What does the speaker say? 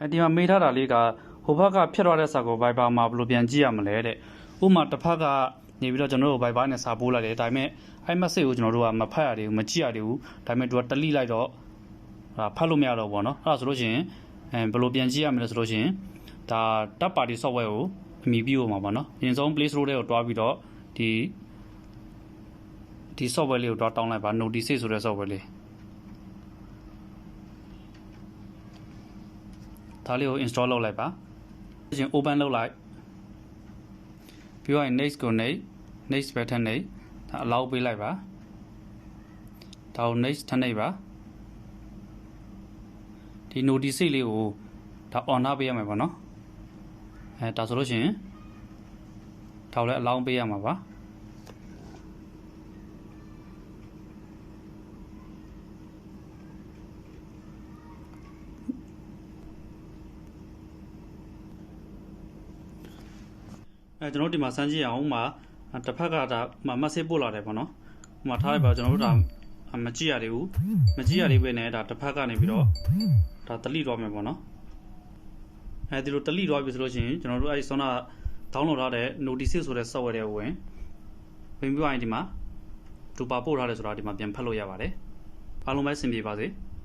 အဲဒီမှာမေးထားတာလေးကဟိုဘက်ကဖြစ်သွားတဲ့စာကို Viber မှာဘယ်လိုပြန်ကြည့်ရမလဲတဲ့ဥပမာတစ်ဖက်ကနေပြီးတော့ကျွန်တော်တို့ Viber နဲ့စာပို့လိုက်တယ်ဒါပေမဲ့အဲ့ message ကိုကျွန်တော်တို့ကမဖတ်ရသေးဘူးမကြည့်ရသေးဘူးဒါပေမဲ့သူက delete လိုက်တော့ဟာဖတ်လို့မရတော့ဘောနော်အဲ့ဒါဆိုလို့ရှိရင်အဲဘယ်လိုပြန်ကြည့်ရမလဲဆိုလို့ရှိရင်ဒါ third party software ကိုအမိပြုမှာပေါ့နော်အရင်ဆုံး Play Store တွေကိုတွားပြီးတော့ဒီဒီ software လေးကိုတွားတောင်းလိုက်ပါ notice ဆိုတဲ့ software လေး ဒါလေးကို install လုပ်လိုက်ပါ။ရှင် open လုပ်လိုက်။ပြီးတော့ next ကို next next button နေဒါ allow ပေးလိုက်ပါ။ဒါကို next ထပ်နေပါ။ဒီ notice လေးကိုဒါ on ထားပေးရမှာပေါ့နော်။အဲဒါဆိုလို့ရှိရင်ဒါကိုလည်း allow ပေးရမှာပါ။ အဲကျွန်တော်တို့ဒီမှာစမ်းကြည့်ရအောင်ဥပမာတစ်ဖက်ကဒါဥပမာမက်ဆေ့ပို့လာတယ်ပေါ့နော်ဥပမာထားလိုက်ပါကျွန်တော်တို့ဒါမကြည့်ရသေးဘူးမကြည့်ရသေးပဲနဲ့ဒါတစ်ဖက်ကနေပြီးတော့ဒါတလိသွားမယ်ပေါ့နော်အဲဒီလိုတလိသွားပြီဆိုလို့ရှိရင်ကျွန်တော်တို့အဲဒီဆောနာ download ထားတဲ့ notice ဆိုတဲ့ software တွေကိုဝင်ဝင်ပြီးရင်ဒီမှာဒူပါပို့ထားတယ်ဆိုတာဒီမှာပြန်ဖတ်လို့ရပါတယ်အားလုံးပဲအဆင်ပြေပါစေ။